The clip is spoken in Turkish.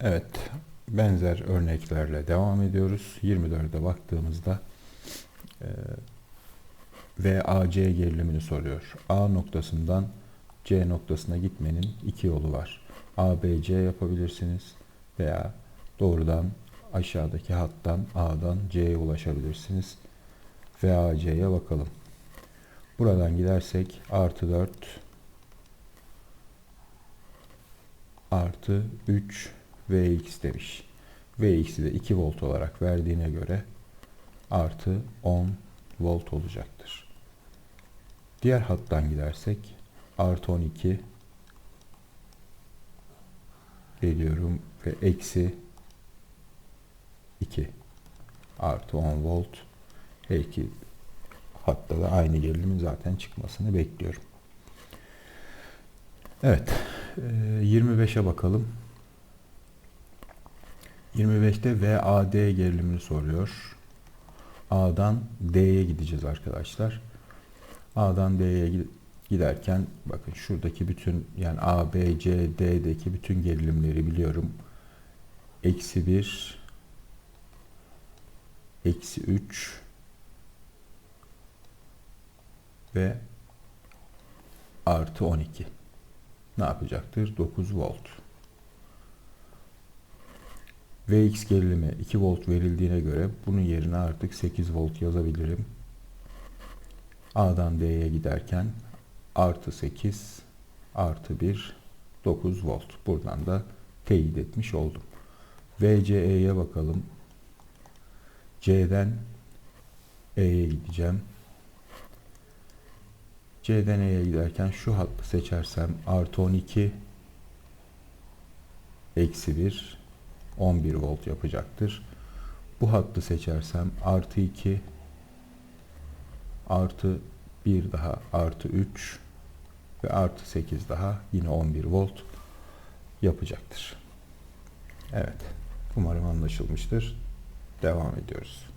Evet, benzer örneklerle devam ediyoruz. 24'e baktığımızda e, VAC gerilimini soruyor. A noktasından C noktasına gitmenin iki yolu var. ABC yapabilirsiniz veya doğrudan aşağıdaki hattan A'dan C'ye ulaşabilirsiniz. VAC'ye bakalım. Buradan gidersek artı 4 artı 3 Vx demiş. Vx'i de 2 volt olarak verdiğine göre artı 10 volt olacaktır. Diğer hattan gidersek artı 12 geliyorum ve eksi 2 artı 10 volt her hatta da aynı gerilimin zaten çıkmasını bekliyorum. Evet 25'e bakalım. 25'te VAD gerilimini soruyor. A'dan D'ye gideceğiz arkadaşlar. A'dan D'ye giderken bakın şuradaki bütün yani A, B, C, D'deki bütün gerilimleri biliyorum. Eksi 1 eksi 3 ve artı 12 ne yapacaktır? 9 volt. Vx gerilimi 2 volt verildiğine göre bunun yerine artık 8 volt yazabilirim. A'dan D'ye giderken artı 8 artı 1 9 volt. Buradan da teyit etmiş oldum. VCE'ye bakalım. C'den E'ye gideceğim. C'den E'ye giderken şu hattı seçersem artı 12 eksi 1 11 volt yapacaktır. Bu hattı seçersem artı 2 artı 1 daha artı 3 ve artı 8 daha yine 11 volt yapacaktır. Evet. Umarım anlaşılmıştır. Devam ediyoruz.